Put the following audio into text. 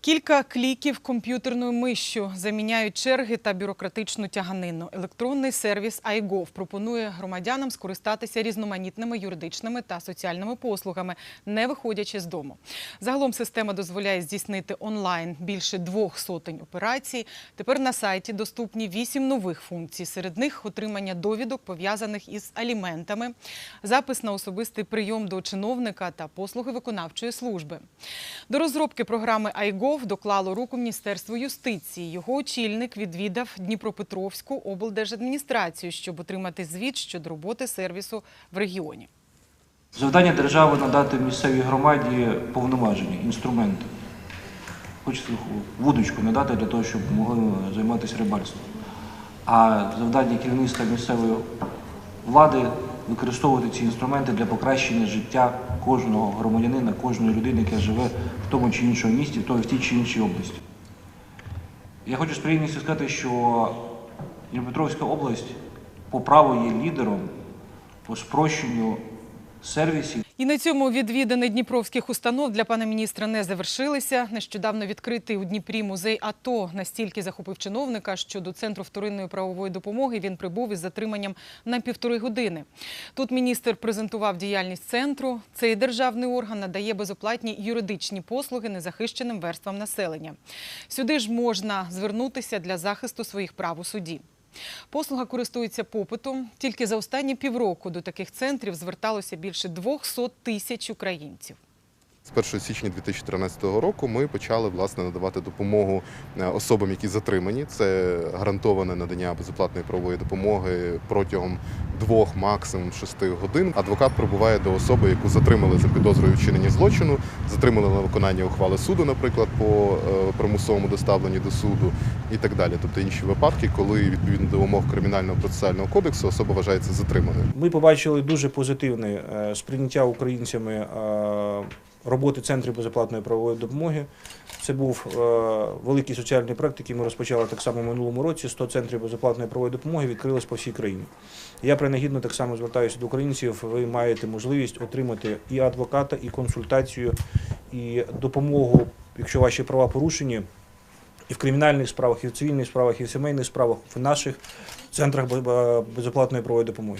Кілька кліків комп'ютерною мишшю заміняють черги та бюрократичну тяганину. Електронний сервіс iGov пропонує громадянам скористатися різноманітними юридичними та соціальними послугами, не виходячи з дому. Загалом система дозволяє здійснити онлайн більше двох сотень операцій. Тепер на сайті доступні вісім нових функцій. Серед них отримання довідок, пов'язаних із аліментами, запис на особистий прийом до чиновника та послуги виконавчої служби. До розробки програми iGov доклало руку Міністерство юстиції. Його очільник відвідав Дніпропетровську облдержадміністрацію, щоб отримати звіт щодо роботи сервісу в регіоні. Завдання держави надати місцевій громаді повноваження, інструменти. Хочеться вудочку надати для того, щоб могли займатися рибальством. А завдання керівництва місцевої влади використовувати ці інструменти для покращення життя кожного громадянина, кожної людини, яка живе в тому чи іншому місті, в тій чи іншій області. Я хочу з приємністю сказати, що Дніпропетровська область по праву є лідером по спрощенню сервісів. І на цьому відвідини дніпровських установ для пана міністра не завершилися. Нещодавно відкритий у Дніпрі музей АТО настільки захопив чиновника, що до центру вторинної правової допомоги він прибув із затриманням на півтори години. Тут міністр презентував діяльність центру. Цей державний орган надає безоплатні юридичні послуги незахищеним верствам населення. Сюди ж можна звернутися для захисту своїх прав у суді. Послуга користується попитом. Тільки за останні півроку до таких центрів зверталося більше 200 тисяч українців. З 1 січня 2013 року ми почали власне надавати допомогу е, особам, які затримані. Це гарантоване надання безоплатної правової допомоги протягом двох, максимум шести годин. Адвокат прибуває до особи, яку затримали за підозрою вчинення злочину, затримали на виконання ухвали суду, наприклад, по е, примусовому доставленні до суду і так далі. Тобто інші випадки, коли відповідно до вимог кримінального процесуального кодексу особа вважається затриманою. Ми побачили дуже позитивне е, сприйняття українцями роботи центрів безоплатної правової допомоги. Це був е, великий соціальний проект, який ми розпочали так само в минулому році. 100 центрів безоплатної правової допомоги відкрилось по всій країні. Я принагідно так само звертаюся до українців. Ви маєте можливість отримати і адвоката, і консультацію, і допомогу, якщо ваші права порушені. І в кримінальних справах, і в цивільних справах, і в сімейних справах в наших центрах безоплатної правової допомоги.